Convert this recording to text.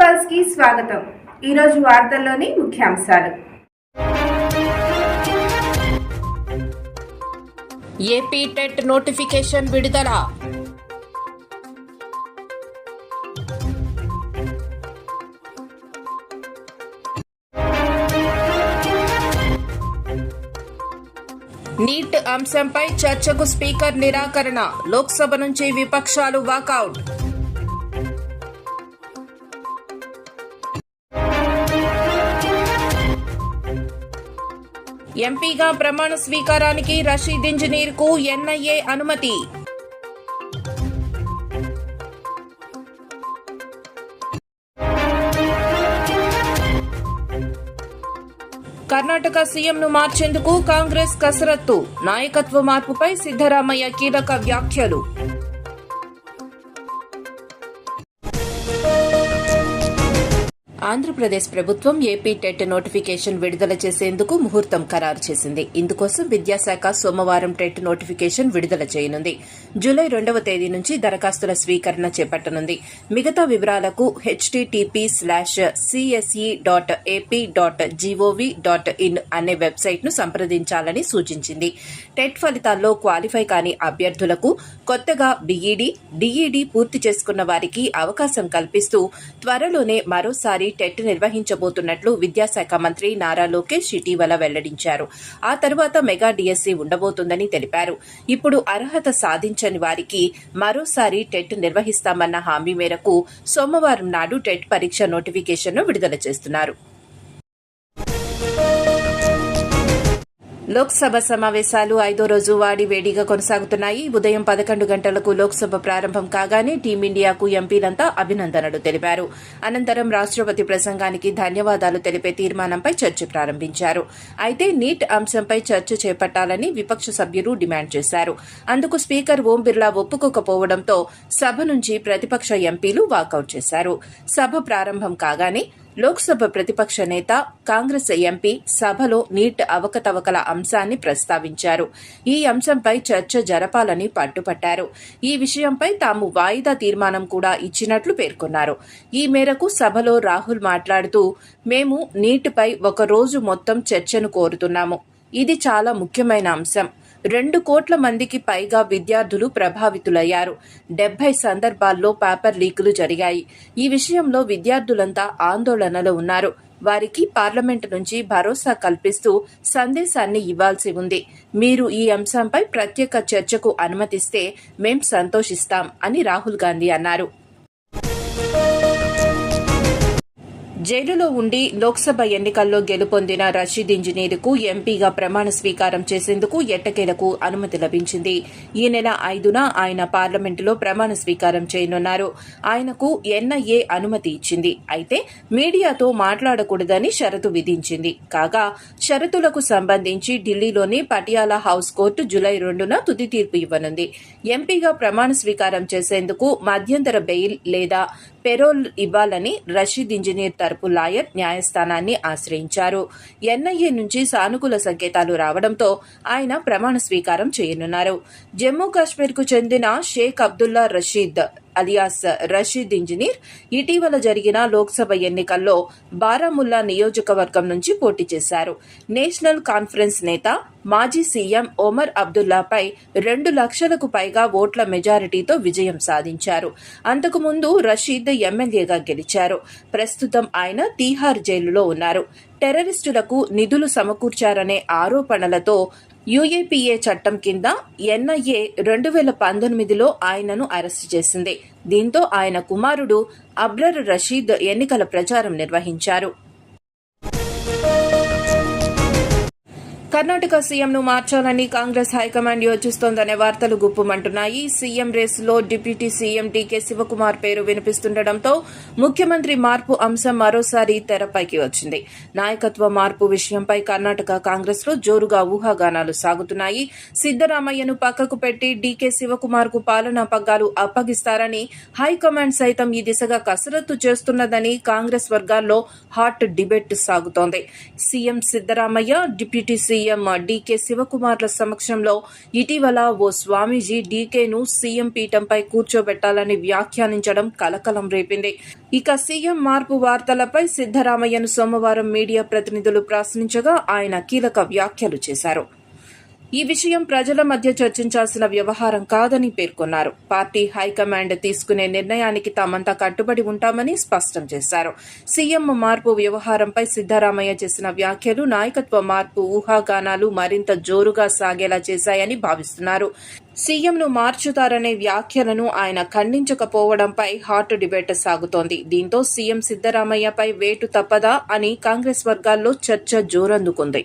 పల్స్కి స్వాగతం. ఈరోజు వార్తల్లోని ముఖ్యాంశాలు. ఏపీ టెట్ నోటిఫికేషన్ విడుదల. నీట్ అంశంపై చర్చకు స్పీకర్ నిరాకరణ. లోక్సభ నుంచి విపక్షాలు వాకౌట్. ఎంపీగా ప్రమాణ స్వీకారానికి రషీద్ ఇంజనీర్కు ఎన్ఐఏ అనుమతి. కర్ణాటక సీఎంను మార్చేందుకు కాంగ్రెస్ కసరత్తు. నాయకత్వ మార్పుపై సిద్దరామయ్య కీలక వ్యాఖ్యలు. ఆంధ్రప్రదేశ్ ప్రభుత్వం ఏపీ టెట్ నోటిఫికేషన్ విడుదల చేసేందుకు ముహూర్తం ఖరారు చేసింది. ఇందుకోసం విద్యాశాఖ సోమవారం టెట్ నోటిఫికేషన్ విడుదల చేయనుంది. జూలై రెండవ తేదీ నుంచి దరఖాస్తుల స్వీకరణ చేపట్టనుంది. మిగతా వివరాలకు HTTP slash CSE dot AP dot GOV dot in అనే వెబ్సైట్ను సంప్రదించాలని సూచించింది. టెట్ ఫలితాల్లో క్వాలిఫై కాని అభ్యర్థులకు కొత్తగా బీఈడీ డీఈడీ పూర్తి చేసుకున్న వారికి అవకాశం కల్పిస్తూ త్వరలోనే మరోసారి టెట్ నిర్వహించబోతున్నట్లు విద్యాశాఖ మంత్రి నారా లోకేష్ ఇటీవల వెల్లడించారు. ఆ తర్వాత మెగా డిఎస్సీ ఉండబోతుందని తెలిపారు. ఇప్పుడు అర్హత సాధించని వారికి మరోసారి టెట్ నిర్వహిస్తామన్న హామీ మేరకు సోమవారం నాడు టెట్ పరీక్ష నోటిఫికేషన్ను విడుదల చేస్తున్నారు. లోక్సభ సమావేశాలు ఐదో రోజు వాడి వేడిగా కొనసాగుతున్నాయి. ఉదయం పదకొండు గంటలకు లోక్సభ ప్రారంభం కాగానే టీమిండియాకు ఎంపీలంతా అభినందనలు తెలిపారు. అనంతరం రాష్ట్రపతి ప్రసంగానికి ధన్యవాదాలు తెలిపే తీర్మానంపై చర్చ ప్రారంభించారు. అయితే నీట్ అంశంపై చర్చ చేపట్టాలని విపక్ష సభ్యులు డిమాండ్ చేశారు. అందుకు స్పీకర్ ఓం బిర్లా ఒప్పుకోకపోవడంతో సభ నుంచి ప్రతిపక్ష ఎంపీలు వాకౌట్ చేశారు. సభ ప్రారంభం కాగానే లోక్సభ ప్రతిపక్ష నేత కాంగ్రెస్ ఎంపీ సభలో నీట్ అవకతవకల అంశాన్ని ప్రస్తావించారు. ఈ అంశంపై చర్చ జరపాలని పట్టుపట్టారు. ఈ విషయంపై తాము వాయిదా తీర్మానం కూడా ఇచ్చినట్లు పేర్కొన్నారు. ఈ మేరకు సభలో రాహుల్ మాట్లాడుతూ మేము నీటిపై ఒక రోజు మొత్తం చర్చను కోరుతున్నాము. ఇది చాలా ముఖ్యమైన అంశం. రెండు కోట్ల మందికి పైగా విద్యార్థులు ప్రభావితులయ్యారు. డెబ్బై సందర్భాల్లో పేపర్ లీకులు జరిగాయి. ఈ విషయంలో విద్యార్థులంతా ఆందోళనలో ఉన్నారు. వారికి పార్లమెంట్ నుంచి భరోసా కల్పిస్తూ సందేశాన్ని ఇవ్వాల్సి ఉంది. మీరు ఈ అంశంపై ప్రత్యేక చర్చకు అనుమతిస్తే మేం సంతోషిస్తాం అని రాహుల్ గాంధీ అన్నారు. జైలులో ఉండి లోక్సభ ఎన్నికల్లో గెలుపొందిన రషీద్ ఇంజనీర్కు ఎంపీగా ప్రమాణ స్వీకారం చేసేందుకు ఎట్టకేలకు అనుమతి లభించింది. ఈ నెల ఐదున ఆయన పార్లమెంటులో ప్రమాణ స్వీకారం చేయనున్నారు. ఆయనకు ఎన్ఐఏ అనుమతి ఇచ్చింది. అయితే మీడియాతో మాట్లాడకూడదని షరతు విధించింది. కాగా షరతులకు సంబంధించి ఢిల్లీలోని పటియాలా హౌస్ కోర్టు జులై రెండున తుది తీర్పు ఇవ్వనుంది. ఎంపీగా ప్రమాణ స్వీకారం చేసేందుకు మధ్యంతర బెయిల్ లేదా పెరోల్ ఇవ్వాలని రషీద్ ఇంజనీర్ తరపు లాయర్ న్యాయస్థానాన్ని ఆశ్రయించారు. ఎన్ఐఏ నుంచి సానుకూల సంకేతాలు రావడంతో ఆయన ప్రమాణ స్వీకారం చేయనున్నారు. జమ్మూ కాశ్మీర్కు చెందిన షేక్ అబ్దుల్లా రషీద్ అలియాస్ రషీద్ ఇంజనీర్. ఇటీవల జరిగిన లోక్సభ ఎన్నికల్లో బారాముల్లా నియోజకవర్గం నుంచి పోటీ చేశారు. నేషనల్ కాన్ఫరెన్స్ నేత మాజీ సీఎం ఒమర్ అబ్దుల్లాపై రెండు లక్షలకు పైగా ఓట్ల మెజారిటీతో విజయం సాధించారు. అంతకుముందు రషీద్ ఎమ్మెల్యేగా గెలిచారు. ప్రస్తుతం ఆయన తీహార్ జైలులో ఉన్నారు. టెర్రరిస్టులకు నిధులు సమకూర్చారనే ఆరోపణలతో యుఏపీఏ చట్టం కింద ఎన్ఐఏ రెండు వేల పంతొమ్మిదిలో ఆయనను అరెస్టు చేసింది. దీంతో ఆయన కుమారుడు అబ్రర్ రషీద్ ఎన్నికల ప్రచారం నిర్వహించారు. కర్ణాటక సీఎంను మార్చాలని కాంగ్రెస్ హైకమాండ్ యోచిస్తోందనే వార్తలు గుప్పుమంటున్నాయి. సీఎం రేసులో డిప్యూటీ సీఎం డీకే శివకుమార్ పేరు వినిపిస్తుండటంతో ముఖ్యమంత్రి మార్పు అంశం మరోసారి తెరపైకి వచ్చింది. నాయకత్వ మార్పు విషయంపై కర్ణాటక కాంగ్రెస్లో జోరుగా ఊహాగానాలు సాగుతున్నాయి. సిద్దరామయ్యను పక్కకు పెట్టి డీకే శివకుమార్కు పాలనా పగ్గాలు అప్పగిస్తారని హైకమాండ్ సైతం ఈ దిశగా కసరత్తు చేస్తున్నదని కాంగ్రెస్ వర్గాల్లో హాట్ డిబేట్ సాగుతోంది. CM Siddaramaiah deputy CM CM DK శివకుమార్ల సమక్షంలో ఇటీవల ఓ స్వామీజీ డీకేను సీఎం పీఠంపై కూర్చోబెట్టాలని వ్యాఖ్యానించడం కలకలం రేపింది. ఇక సీఎం మార్పు వార్తలపై సిద్ధరామయ్యను సోమవారం మీడియా ప్రతినిధులు ప్రశ్నించగా ఆయన కీలక వ్యాఖ్యలు చేశారు. ఈ విషయం ప్రజల మధ్య చర్చించాల్సిన వ్యవహారం కాదని పేర్కొన్నారు. పార్టీ హైకమాండ్ తీసుకునే నిర్ణయానికి తామంతా కట్టుబడి ఉంటామని స్పష్టం చేశారు. సీఎం మార్పు వ్యవహారంపై సిద్దరామయ్య చేసిన వ్యాఖ్యలు నాయకత్వ మార్పు ఊహాగానాలు మరింత జోరుగా సాగేలా చేశాయని భావిస్తున్నారు. సీఎంను మార్చుతారనే వ్యాఖ్యలను ఆయన ఖండించకపోవడంపై హాట్ డిబేట్ సాగుతోంది. దీంతో సీఎం సిద్దరామయ్యపై వేటు తప్పదా అని కాంగ్రెస్ వర్గాల్లో చర్చ జోరందుకుంది.